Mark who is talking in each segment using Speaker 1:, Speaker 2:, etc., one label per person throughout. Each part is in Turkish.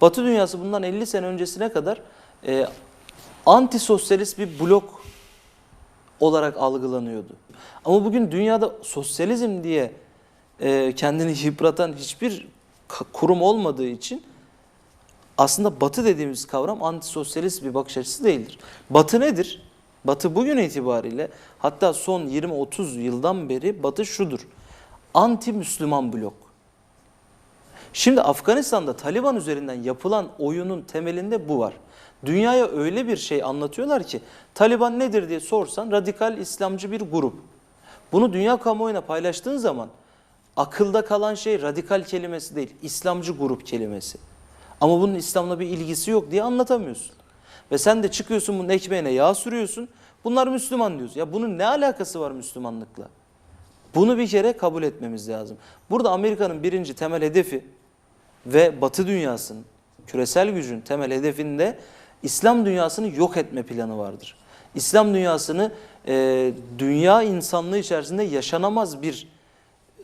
Speaker 1: Batı dünyası bundan 50 sene öncesine kadar e, antisosyalist bir blok olarak algılanıyordu. Ama bugün dünyada sosyalizm diye e, kendini yıpratan hiçbir kurum olmadığı için aslında batı dediğimiz kavram antisosyalist bir bakış açısı değildir. Batı nedir? Batı bugün itibariyle hatta son 20-30 yıldan beri batı şudur. Anti Müslüman blok. Şimdi Afganistan'da Taliban üzerinden yapılan oyunun temelinde bu var. Dünyaya öyle bir şey anlatıyorlar ki Taliban nedir diye sorsan radikal İslamcı bir grup. Bunu dünya kamuoyuna paylaştığın zaman akılda kalan şey radikal kelimesi değil, İslamcı grup kelimesi. Ama bunun İslam'la bir ilgisi yok diye anlatamıyorsun. Ve sen de çıkıyorsun bunun ekmeğine yağ sürüyorsun. Bunlar Müslüman diyorsun. Ya bunun ne alakası var Müslümanlıkla? Bunu bir kere kabul etmemiz lazım. Burada Amerika'nın birinci temel hedefi ve Batı dünyasının, küresel gücün temel hedefinde İslam dünyasını yok etme planı vardır. İslam dünyasını e, dünya insanlığı içerisinde yaşanamaz bir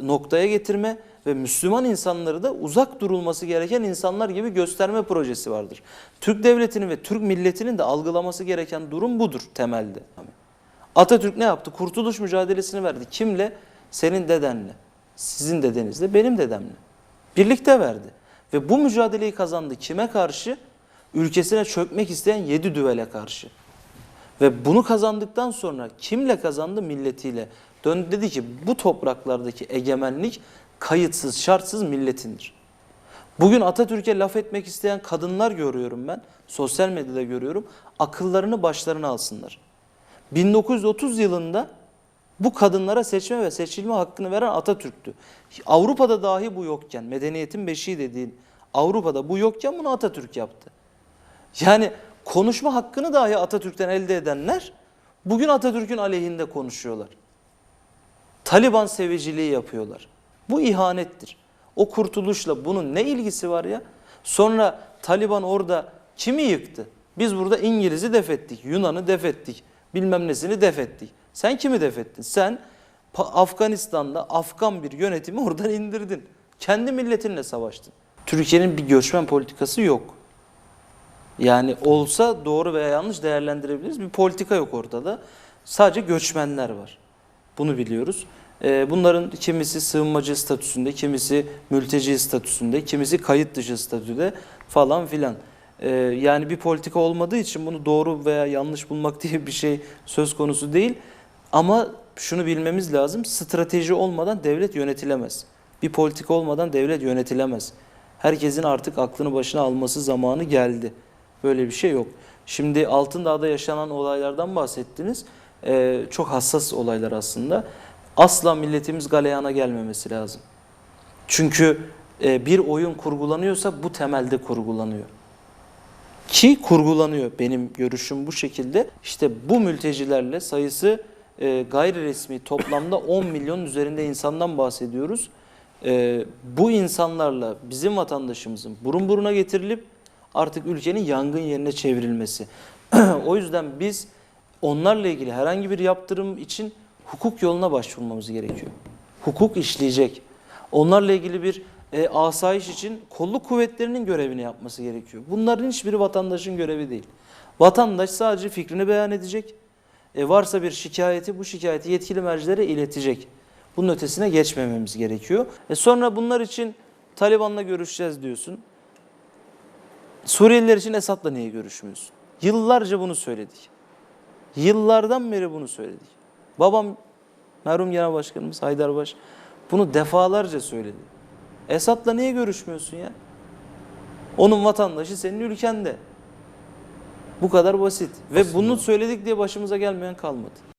Speaker 1: noktaya getirme ve Müslüman insanları da uzak durulması gereken insanlar gibi gösterme projesi vardır. Türk devletinin ve Türk milletinin de algılaması gereken durum budur temelde. Atatürk ne yaptı? Kurtuluş mücadelesini verdi. Kimle? Senin dedenle, sizin dedenizle, benim dedemle. Birlikte verdi. Ve bu mücadeleyi kazandı. Kime karşı? Ülkesine çökmek isteyen yedi düvele karşı. Ve bunu kazandıktan sonra kimle kazandı? Milletiyle. Döndü dedi ki bu topraklardaki egemenlik kayıtsız, şartsız milletindir. Bugün Atatürk'e laf etmek isteyen kadınlar görüyorum ben. Sosyal medyada görüyorum. Akıllarını başlarına alsınlar. 1930 yılında bu kadınlara seçme ve seçilme hakkını veren Atatürk'tü. Avrupa'da dahi bu yokken, medeniyetin beşiği dediğin Avrupa'da bu yokken bunu Atatürk yaptı. Yani konuşma hakkını dahi Atatürk'ten elde edenler bugün Atatürk'ün aleyhinde konuşuyorlar. Taliban seviciliği yapıyorlar. Bu ihanettir. O kurtuluşla bunun ne ilgisi var ya? Sonra Taliban orada kimi yıktı? Biz burada İngiliz'i defettik, Yunan'ı defettik, bilmem nesini defettik. Sen kimi defettin? Sen Pa- Afganistan'da Afgan bir yönetimi oradan indirdin. Kendi milletinle savaştın. Türkiye'nin bir göçmen politikası yok. Yani olsa doğru veya yanlış değerlendirebiliriz. Bir politika yok ortada. Sadece göçmenler var. Bunu biliyoruz. Ee, Bunların kimisi sığınmacı statüsünde, kimisi mülteci statüsünde, kimisi kayıt dışı statüde falan filan. Ee, Yani bir politika olmadığı için bunu doğru veya yanlış bulmak diye bir şey söz konusu değil. Ama şunu bilmemiz lazım, strateji olmadan devlet yönetilemez. Bir politika olmadan devlet yönetilemez. Herkesin artık aklını başına alması zamanı geldi. Böyle bir şey yok. Şimdi Altındağ'da yaşanan olaylardan bahsettiniz. Ee, çok hassas olaylar aslında. Asla milletimiz galeyana gelmemesi lazım. Çünkü e, bir oyun kurgulanıyorsa bu temelde kurgulanıyor. Ki kurgulanıyor benim görüşüm bu şekilde. İşte bu mültecilerle sayısı e, gayri resmi toplamda 10 milyon üzerinde insandan bahsediyoruz. E, bu insanlarla bizim vatandaşımızın burun buruna getirilip artık ülkenin yangın yerine çevrilmesi. o yüzden biz onlarla ilgili herhangi bir yaptırım için hukuk yoluna başvurmamız gerekiyor. Hukuk işleyecek. Onlarla ilgili bir e, asayiş için kolluk kuvvetlerinin görevini yapması gerekiyor. Bunların hiçbiri vatandaşın görevi değil. Vatandaş sadece fikrini beyan edecek. E, varsa bir şikayeti bu şikayeti yetkili mercilere iletecek. Bunun ötesine geçmememiz gerekiyor. E, sonra bunlar için Taliban'la görüşeceğiz diyorsun. Suriyeliler için Esad'la niye görüşmüyorsun? Yıllarca bunu söyledik. Yıllardan beri bunu söyledik. Babam merhum genel başkanımız Haydarbaş bunu defalarca söyledi. Esad'la niye görüşmüyorsun ya? Onun vatandaşı senin ülkende. Bu kadar basit. Ve bunu söyledik diye başımıza gelmeyen kalmadı.